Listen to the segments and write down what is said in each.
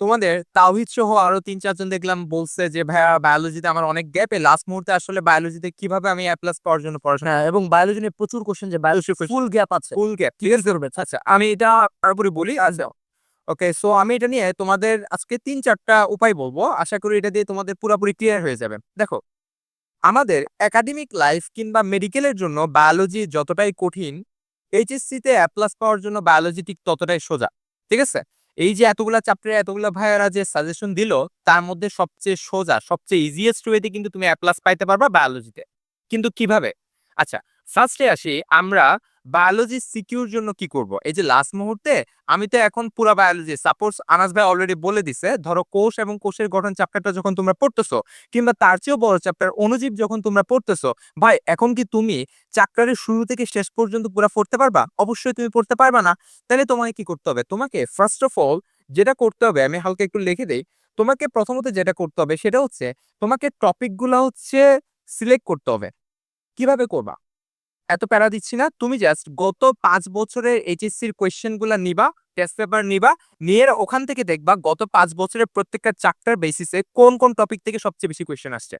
তোমাদের তাওহিদ সহ আরও তিন চারজন দেখলাম বলছে যে ভাইয়া বায়োলজিতে আমার অনেক গ্যাপে লাস্ট মুহূর্তে আসলে বায়োলজিতে কীভাবে আমি এ প্লাস পাওয়ার জন্য পড়াশোনা হ্যাঁ এবং বায়োলজি নিয়ে প্রচুর কোশ্চেন যে বায়োলজি ফুল গ্যাপ আছে। ফুল গ্যাপ ক্লিয়ার করবে আচ্ছা আমি এটা পুরোপুরি বলি আচ্ছা ওকে সো আমি এটা নিয়ে তোমাদের আজকে তিন চারটা উপায় বলব। আশা করি এটা দিয়ে তোমাদের পুরোপুরি ক্লিয়ার হয়ে যাবে। দেখো আমাদের একাডেমিক লাইফ কিংবা মেডিকেলের জন্য বায়োলজি যতটাই কঠিন এইচএসসি তে এ প্লাস পাওয়ার জন্য বায়োলজি ঠিক ততটাই সোজা ঠিক আছে? এই যে এতগুলা চ্যাপ্টারে এতগুলা ভাইয়ারা যে সাজেশন দিল, তার মধ্যে সবচেয়ে সোজা, সবচেয়ে ইজিয়েস্ট ওয়েতে কিন্তু তুমি অ্যাপ্লাস পাইতে পারবা বায়োলজিতে কিন্তু কীভাবে? আচ্ছা ফার্স্টে আসি আমরা বায়োলজি সিকিউর জন্য কি করব? এই যে লাস্ট মুহূর্তে আমি তো এখন পুরা বায়োলজি সাপোজ আনাস ভাই অলরেডি বলে দিছে, ধরো কোষ এবং কোষের গঠন চ্যাপ্টারটা যখন তোমরা পড়তেছো, কিংবা তার চেয়েও বড় চ্যাপ্টার অনুজীব যখন তোমরা পড়তেছো, ভাই এখন কি তুমি চ্যাপ্টারের শুরু থেকে শেষ পর্যন্ত পুরো পড়তে পারবা? অবশ্যই তুমি পড়তে পারবা না। তাহলে তোমাকে কি করতে হবে? তোমাকে ফার্স্ট অফ অল যেটা করতে হবে, আমি হালকা একটু লিখে দেই, তোমাকে প্রথমত যেটা করতে হবে সেটা হচ্ছে, তোমাকে টপিকগুলো হচ্ছে সিলেক্ট করতে হবে। কীভাবে করবা? এত প্যারা দিচ্ছি না। তুমি জাস্ট গত পাঁচ বছরের এইচএসসির কোয়েশ্চেনগুলা নিবা টেস্ট পেপার নিবা, নিয়ে ওখান থেকে দেখবা গত পাঁচ বছরের প্রত্যেকটা চারটার বেসিসে কোন কোন টপিক থেকে সবচেয়ে বেশি কোয়েশ্চেন আসছে।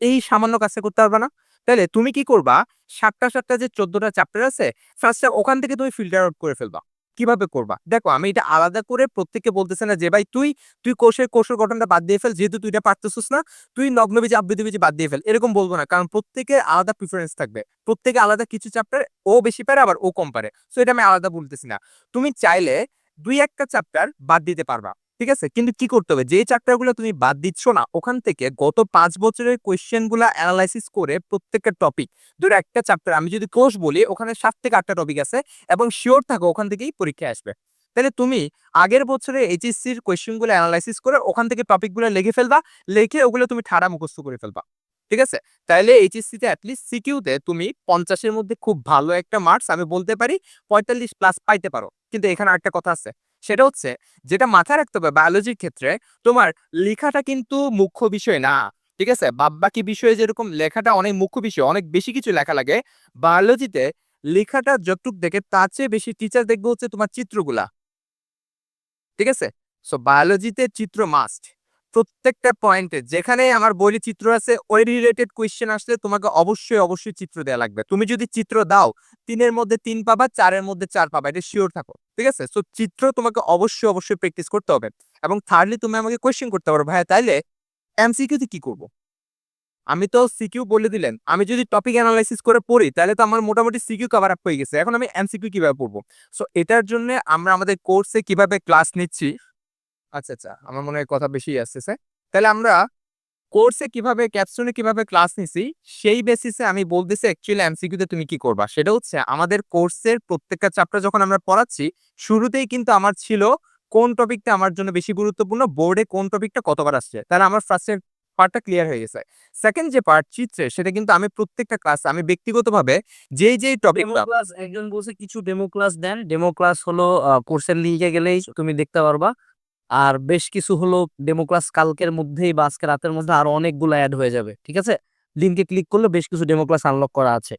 এই সামান্য কাজটা করতে পারবা না। তাহলে তুমি কি করবা, সাতটা সাতটা যে চোদ্দটা চ্যাপ্টার আছে ফার্স্টে ওখান থেকে তুমি ফিল্টার আউট করে ফেলবা। কীভাবে করবা? দেখো, আমি এটা আলাদা করে প্রত্যেককে বলতেছে না যে, ভাই, তুই তুই কোষের কোষের গঠনটা বাদ দিয়ে ফেল। যেহেতু তুই এটা পারতেছিস না, তুই নগ্নবীজি আবৃতবীজি বাদ দিয়ে ফেল। এরকম বলব না। কারণ প্রত্যেকের আলাদা প্রিফারেন্স থাকবে। প্রত্যেকে আলাদা কিছু চ্যাপ্টার ও বেশি পারে, আবার ও কম পারে। সো এটা আমি আলাদা বলতেছি না। তুমি চাইলে দুই একটা চ্যাপ্টার বাদ দিতে পারবা। ঠিক আছে? কিন্তু কি করতে হবে? যে চ্যাপ্টারগুলো তুমি বাদ দিচ্ছ না, ওখান থেকে গত পাঁচ বছরের কোয়েশ্চেনগুলা অ্যানালাইসিস করে প্রত্যেকটা টপিক ধরো একটা চ্যাপ্টার আমি যদি কোর্স বলি, ওখানে সাত থেকে আটটা টপিক আছে এবং শিওর থাকো ওখান থেকেই পরীক্ষা আসবে। তাহলে তুমি আগের বছরে এইচএসসির কোয়েশ্চেনগুলো অ্যানালাইসিস করে ওখান থেকে টপিকগুলো লিখে ফেলবা, লিখে ওগুলো তুমি ঠাড়া মুখস্থ করে ফেলবা। ঠিক আছে? তাহলে এইচএসসি তে অ্যাটলিস্ট সিকিউতে তুমি পঞ্চাশের মধ্যে খুব ভালো একটা মার্কস আমি বলতে পারি, পঁয়তাল্লিশ প্লাস পাইতে পারো। কিন্তু এখানে একটা কথা আছে সেটা হচ্ছে যেটা মাথায় রাখতে হবে বায়োলজির ক্ষেত্রে, তোমার লেখাটা কিন্তু মুখ্য বিষয় না। ঠিক আছে? বাব বাকি বিষয়ে যেরকম লেখাটা অনেক মুখ্য বিষয়, অনেক বেশি কিছু লেখা লাগে বায়োলজিতে লেখাটা যতটুক দেখে তার চেয়ে বেশি টিচার দেখবে হচ্ছে তোমার চিত্রগুলা। ঠিক আছে? সো বায়োলজিতে চিত্র মাস্ট প্রত্যেকটা পয়েন্টে যেখানে আমার বইয়ে চিত্র আছে, ওই রিলেটেড কোয়েশ্চেন আসলে তোমাকে অবশ্যই অবশ্যই চিত্র দেওয়া লাগবে। তুমি যদি চিত্র দাও, তিনের মধ্যে তিন পাবা, চারের মধ্যে চার পাবা, এটা শিওর থাকো, ঠিক আছে? সো চিত্র তোমাকে অবশ্যই অবশ্যই প্র্যাকটিস করতে হবে। এবং থার্ডলি তুমি আমাকে কোয়েশ্চেন করতে পারো, ভাইয়া, তাইলে এমসিকিউতে কি করব? আমি তো সিকিউ বলে দিলেন। আমি যদি টপিক অ্যানালাইসিস করে পড়ি তাহলে তো আমার মোটামুটি সিকিউ কভার আপ হয়ে গেছে। এখন আমি এমসিকিউ কীভাবে পড়ব? সো এটার জন্য আমরা আমাদের কোর্সে কীভাবে ক্লাস নিচ্ছি আচ্ছা আচ্ছা। আমার মনে হয় কথা বেশি আসতেছে। তাহলে আমরা কোর্সে কীভাবে ক্যাপশনে কীভাবে ক্লাস নিছি, সেই বেসিসে আমি বলতেছি অ্যাকচুয়ালি এমসিকিউতে তুমি কি করবা। সেটা হচ্ছে আমাদের কোর্সের প্রত্যেকটা চ্যাপ্টার যখন আমরা পড়াচ্ছি, শুরুতেই কিন্তু আমার ছিল কোন টপিকটা আমার জন্য বেশি গুরুত্বপূর্ণ বোর্ডে কোন টপিকটা কতবার আসছে। তাহলে আমার ফার্স্টের পার্টটা ক্লিয়ার হয়ে গেছে। সেকেন্ড যে পার্ট চিত্রে সেটা কিন্তু আমি প্রত্যেকটা ক্লাস আমি ব্যক্তিগতভাবে যেই ডেমো টপিকটা ক্লাস একজন বলছে, কিছু ডেমো ক্লাস দেন। ডেমো ক্লাস হলো কোর্সের লিঙ্কে গেলেই তুমি দেখতে পারবা। আর বেশ কিছু হলো ডেমো ক্লাস কালকের মধ্যেই বা আজকে রাতের মধ্যে আরও অনেকগুলো অ্যাড হয়ে যাবে, ঠিক আছে? লিঙ্কে ক্লিক করলে বেশ কিছু ডেমো ক্লাস আনলক করা আছে।